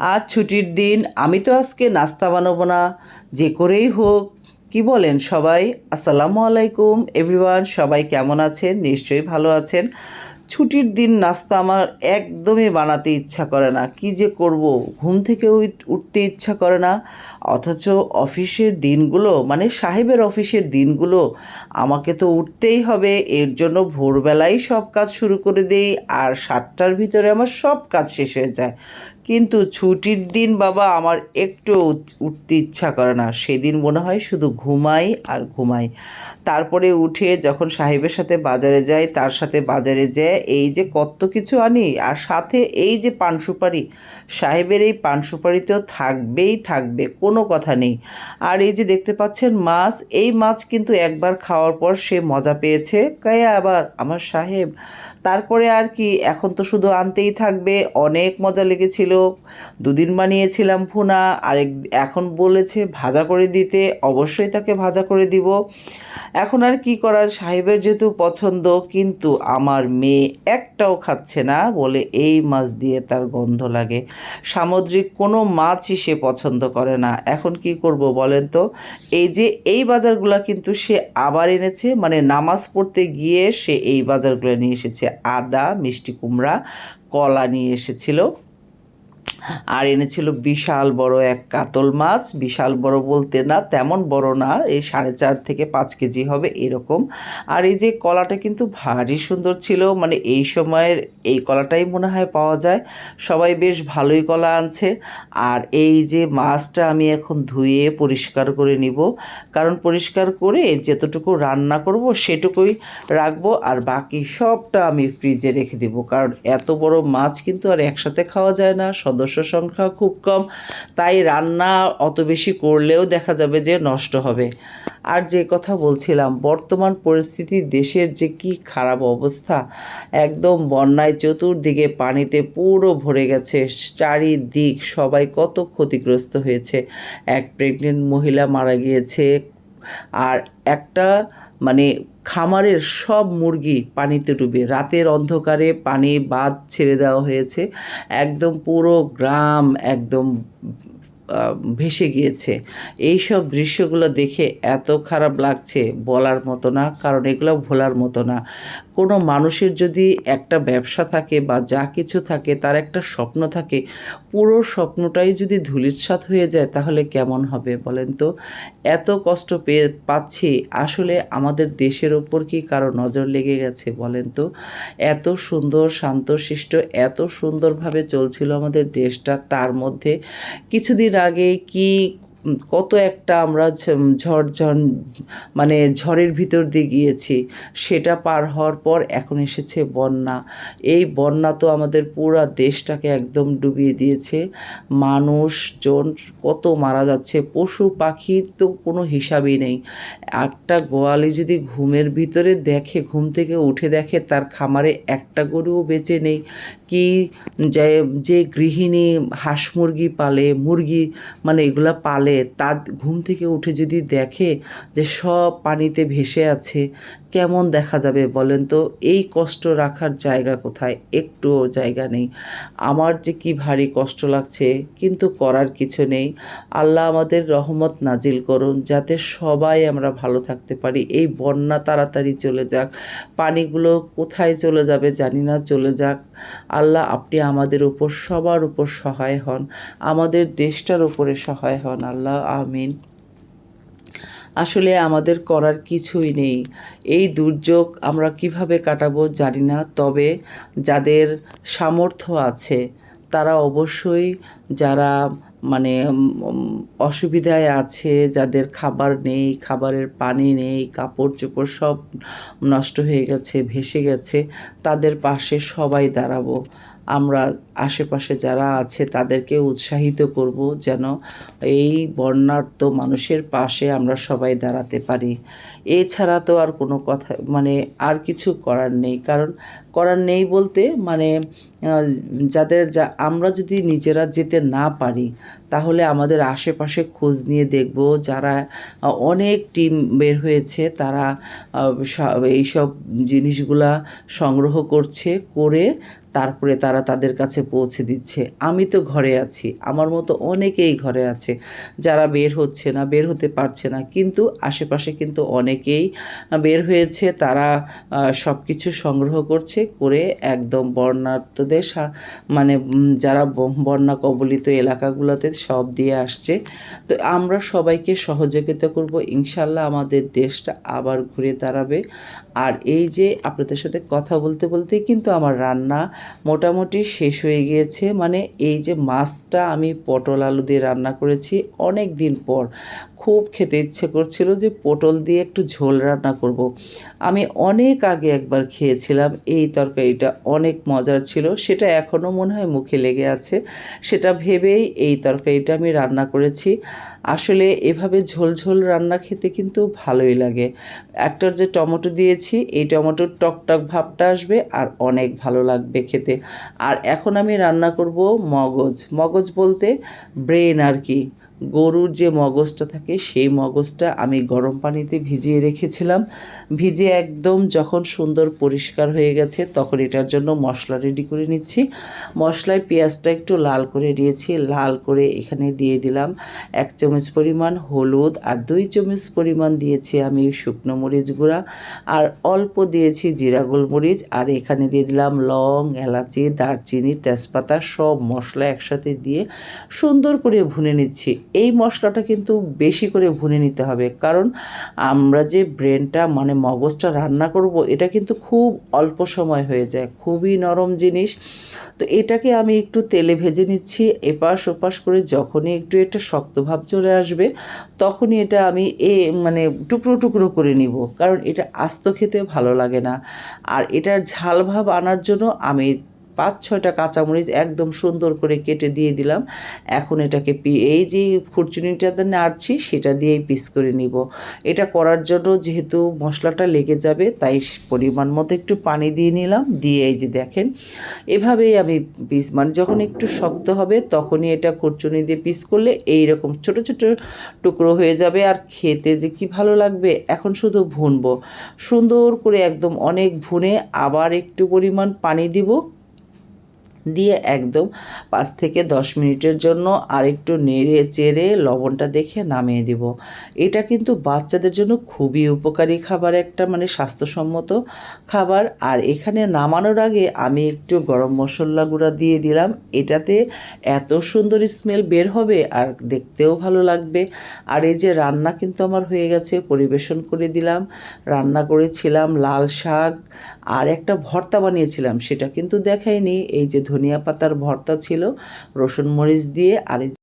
আজ ছুটির দিন, আমি তো আজকে নাস্তা বানাবো না। যে করেই হোক, কি বলেন সবাই? আসসালামু আলাইকুম এভরিওয়ান সবাই কেমন আছেন? নিশ্চয়ই ভালো আছেন। ছুটির দিন নাস্তা আমার একদমই বানাতে ইচ্ছা করে না। কি যে করব? ঘুম থেকে উঠ- উঠতে ইচ্ছা করে না। অথচ অফিসের দিনগুলো মানে সাহেবের অফিসের দিনগুলো, আমাকে তো উঠতেই হবে। এর জন্য ভোরবেলাই সব কাজ শুরু করে দেই, আর সাতটার ভিতরে আমার সব কাজ শেষ হয়ে যায়। কিন্তু ছুটির দিন বাবা আমার একটু উঠতে ইচ্ছা করে না। সেদিন মনে হয় শুধু ঘুমাই আর ঘুমাই। তারপরে উঠে যখন সাহেবের সাথে বাজারে যাই, তার সাথে বাজারে যেয়ে এই যে কত কিছু আনি আর সাথে এই যে পান সুপারি, সাহেবের এই পান সুপারি তো থাকবেই থাকবে, কোনো কথা নেই। আর এই যে দেখতে পাচ্ছেন মাছ, এই মাছ কিন্তু একবার খাওয়ার পর সে মজা পেয়েছে। কায়া আবার, আমার সাহেব, তারপরে আর কি, এখন তো শুধু আনতেই থাকবে। অনেক মজা লেগেছিল। দুদিন বানিয়েছিলাম ভুনা, আরেক, এখন বলেছে ভাজা করে দিতে, অবশ্যই তাকে ভাজা করে দিব। এখন আর কি করার, সাহেবের যেহেতু পছন্দ, কিন্তু আমার মেয়ে একটাও খাচ্ছে না বলে এই মাছ দিয়ে তার গন্ধ লাগে। সামুদ্রিক কোনো মাছই সে পছন্দ করে না। এখন কি করব বলেন তো? এই যে এই বাজারগুলো কিন্তু সে আবার এনেছে মানে নামাজ পড়তে গিয়ে সে এই বাজারগুলো নিয়ে এসেছে। আদা, মিষ্টি কুমড়া, কলা নিয়ে এসেছিল। আর এনেছিল বিশাল বড় এক কাতল মাছ। বিশাল বড় বলতে না, তেমন বড় না এই সাড়ে চার থেকে পাঁচ কেজি হবে এরকম। আর এই যে কলাটা কিন্তু ভারী সুন্দর ছিল মানে এই সময়ের এই কলাটাই মনে হয় পাওয়া যায়। সবাই বেশ ভালোই কলা আনছে। আর এই যে মাছটা আমি এখন ধুয়ে পরিষ্কার করে নিব। কারণ পরিষ্কার করে যতটুকু রান্না করব সেটুকুই রাখব। আর বাকি সবটা আমি ফ্রিজে রেখে দেব। কারণ এত বড় মাছ কিন্তু আর একসাথে খাওয়া যায় না। সদস্য সংখ্যা খুব কম, তাই রান্না অত বেশি করলেও দেখা যাবে যে নষ্ট হবে। আর যে কথা বলছিলাম, বর্তমান পরিস্থিতি দেশের যে কি খারাপ অবস্থা, একদম বন্যায় চতুর্দিকে পানিতে পুরো ভরে গেছে। চারিদিক সবাই কত ক্ষতিগ্রস্ত হয়েছে। এক প্রেগনেন্ট মহিলা মারা গিয়েছে, আর একটা মানে খামারের সব মুরগি পানিতে ডুবে। রাতের অন্ধকারে পানি বাঁধ ছেড়ে দেওয়া হয়েছে। একদম পুরো গ্রাম একদম ভেসে গিয়েছে। এই সব দৃশ্যগুলো দেখে এত খারাপ লাগছে বলার মতো না, কারণ এগুলো ভোলার মতো না। কোনো মানুষের যদি একটা ব্যবসা থাকে বা যা কিছু থাকে, তার একটা স্বপ্ন থাকে, পুরো স্বপ্নটাই যদি ধূলিসাৎ হয়ে যায়, তাহলে কেমন হবে বলেন তো? এত কষ্ট পেয়ে পাচ্ছি, আসলে আমাদের দেশের ওপর কি কারও নজর লেগে গেছে বলেন তো? এত সুন্দর শান্তশিষ্ট, এত সুন্দরভাবে চলছিল আমাদের দেশটা, তার মধ্যে কিছুদিন আগে কি কত একটা আমরা ঝ- ঝড় ঝন মানে ঝড়ের ভিতর দিয়ে গিয়েছি। সেটা পার হওয়ার পর এখন এসেছে বন্যা। এই বন্যা তো আমাদের পুরো দেশটাকে একদম ডুবিয়ে দিয়েছে। মানুষজন কত মারা যাচ্ছে, পশু পাখির তো কোনো হিসাবই নেই। একটা গোয়ালি যদি ঘুমের ভিতরে দেখে, ঘুম থেকে উঠে দেখে, তার খামারে একটা গরুও বেঁচে নেই। কি যে যে গৃহিণী হাঁস মুরগি পালে, মুরগি মানে এগুলা পালে, তার ঘুম থেকে উঠে যদি দেখে যে সব পানিতে ভেসে আছে, কেমন দেখা যাবে বলেন তো? এই কষ্ট রাখার জায়গা কোথায়? একটুও জায়গা নেই। আমার যে কি ভারী কষ্ট লাগছে, কিন্তু করার কিছু নেই। আল্লাহ আমাদের রহমত নাজিল করুন, যাতে সবাই আমরা ভালো থাকতে পারি। এই বন্যা তাড়াতাড়ি চলে যাক। পানিগুলো কোথায় চলে যাবে জানি না, চলে যাক। আল্লাহ আপনি আমাদের উপর সবার উপর সহায় হন, আমাদের দেশটার উপরে সহায় হন, আল্লাহ, আমিন। আসলে আমাদের করার কিছুই নেই। এই দুর্যোগ আমরা কীভাবে কাটাবো জানি না, তবে যাদের সামর্থ্য আছে তারা অবশ্যই যারা মানে অসুবিধায় আছে, যাদের খাবার নেই, খাবারের পানি নেই কাপড় চোপড় সব নষ্ট হয়ে গেছে, ভেসে গেছে, তাদের পাশে সবাই দাঁড়াবো। আমরা আশেপাশে যারা আছে তাদেরকে উৎসাহিত করব যেন এই বন্যার্ত মানুষের পাশে আমরা সবাই দাঁড়াতে পারি। এছাড়া তো আর কোনো কথা মানে আর কিছু করার নেই। কারণ করার নেই বলতে মানে যাদের যা, আমরা যদি নিজেরা যেতে না পারি, তাহলে আমাদের আশেপাশে খোঁজ নিয়ে দেখব যারা অনেক টিম বের হয়েছে, তারা এইসব জিনিসগুলা সংগ্রহ করছে, করে তারপরে তারা তাদের কাছে পৌঁছে দিচ্ছে। আমি তো ঘরে আছি, আমার মতো অনেকেই ঘরে আছে। যারা বের হচ্ছে না, বের হতে পারছে না, কিন্তু আশেপাশে কিন্তু অনেকেই বের হয়েছে। তারা সব কিছু সংগ্রহ করছে করে একদম বর্ণার্থদের সা- মানে যারা বন্যা কবলিত এলাকাগুলোতে সব দিয়ে আসছে। তো আমরা সবাইকে সহযোগিতা করব। ইনশাল্লাহ আমাদের দেশটা আবার ঘুরে দাঁড়াবে। আর এই যে আপনাদের সাথে কথা বলতে, বলতেই কিন্তু আমার রান্না মোটামুটি শেষ হয়ে গিয়েছে। মানে এই যে মাছটা আমি পটল আলু দিয়ে রান্না করেছি অনেক দিন পর। খুব খেতে ইচ্ছে করছিল যে পটল দিয়ে একটু ঝোল রান্না করব। আমি অনেক আগে একবার খেয়েছিলাম, এই তরকারিটা অনেক মজার ছিল, সেটা এখনও মনে হয় মুখে লেগে আছে। সেটা ভেবেই এই তরকারিটা আমি রান্না করেছি। আসলে এভাবে ঝোল ঝোল রান্না খেতে কিন্তু ভালোই লাগে। একটার যে টমেটো দিয়েছি, এই টমেটোর টকটক ভাবটা আসবে আর অনেক ভালো লাগবে খেতে। আর এখন আমি রান্না করব মগজ। মগজ বলতে ব্রেন আর কি। গরুর যে মগজটা থাকে, সেই মগজটা আমি গরম পানিতে ভিজিয়ে রেখেছিলাম। ভিজে একদম যখন সুন্দর পরিষ্কার হয়ে গেছে, তখন এটার জন্য মশলা রেডি করে নিচ্ছি। মশলায় পেঁয়াজটা একটু লাল করে দিয়েছি, লাল করে এখানে দিয়ে দিলাম এক চামচ পরিমাণ হলুদ আর দুই চামচ পরিমাণ দিয়েছি আমি শুকনো মরিচ গুঁড়া আর অল্প দিয়েছি জিরা গোলমরিচ আর এখানে দিয়ে দিলাম লং, এলাচি, দারচিনি, তেজপাতা সব মশলা একসাথে দিয়ে সুন্দর করে ভুনে নিচ্ছি। এই মশলাটা কিন্তু বেশি করে ভুনে নিতে হবে। কারণ আমরা যে ব্রেনটা মানে মগজটা রান্না করব, এটা কিন্তু খুব অল্প সময় হয়ে যায়। খুবই নরম জিনিস। তো এটাকে আমি একটু তেলে ভেজে নিচ্ছি। এপাশ ওপাশ করে যখনই একটু একটা শক্ত ভাব চলে আসবে, তখনই এটা আমি এ মানে টুকরো টুকরো করে নিব। কারণ এটা আস্ত খেতে ভালো লাগে না। আর এটার ঝাল ভাব আনার জন্য আমি পাঁচ ছয়টা কাঁচামরিচ একদম সুন্দর করে কেটে দিয়ে দিলাম। এখন এটাকে পি, এই যে খুরচুনিটাতে নাড়ছি, সেটা দিয়েই পিস করে নিব। এটা করার জন্য যেহেতু মশলাটা লেগে যাবে, তাই পরিমাণ মতো একটু পানি দিয়ে নিলাম। দিয়ে এই যে দেখেন, এভাবেই আমি পিস মানে যখন একটু শক্ত হবে তখনই এটা খুরচুনি দিয়ে পিস করলে এই রকম ছোট ছোট টুকরো হয়ে যাবে। আর খেতে যে কি ভালো লাগবে, এখন শুধু ভুনবো। সুন্দর করে একদম অনেক ভুনে আবার একটু পরিমাণ পানি দিব। দিয়ে একদম পাঁচ থেকে দশ মিনিটের জন্য আর একটু নেড়ে চেড়ে লবণটা দেখে নামিয়ে দিব। এটা কিন্তু বাচ্চাদের জন্য খুবই উপকারী খাবার, একটা মানে স্বাস্থ্যসম্মত খাবার। আর এখানে নামানোর আগে আমি একটু গরম মশলা গুঁড়া দিয়ে দিলাম। এটাতে এত সুন্দর স্মেল বের হবে আর দেখতেও ভালো লাগবে। আর এই যে রান্না কিন্তু আমার হয়ে গেছে, পরিবেশন করে দিলাম। রান্না করেছিলাম লাল শাক আর একটা ভর্তা বানিয়েছিলাম, সেটা কিন্তু দেখাইনি। এই যে ধনিয়া পাতার ভর্তা ছিল রসুন মরিচ দিয়ে আর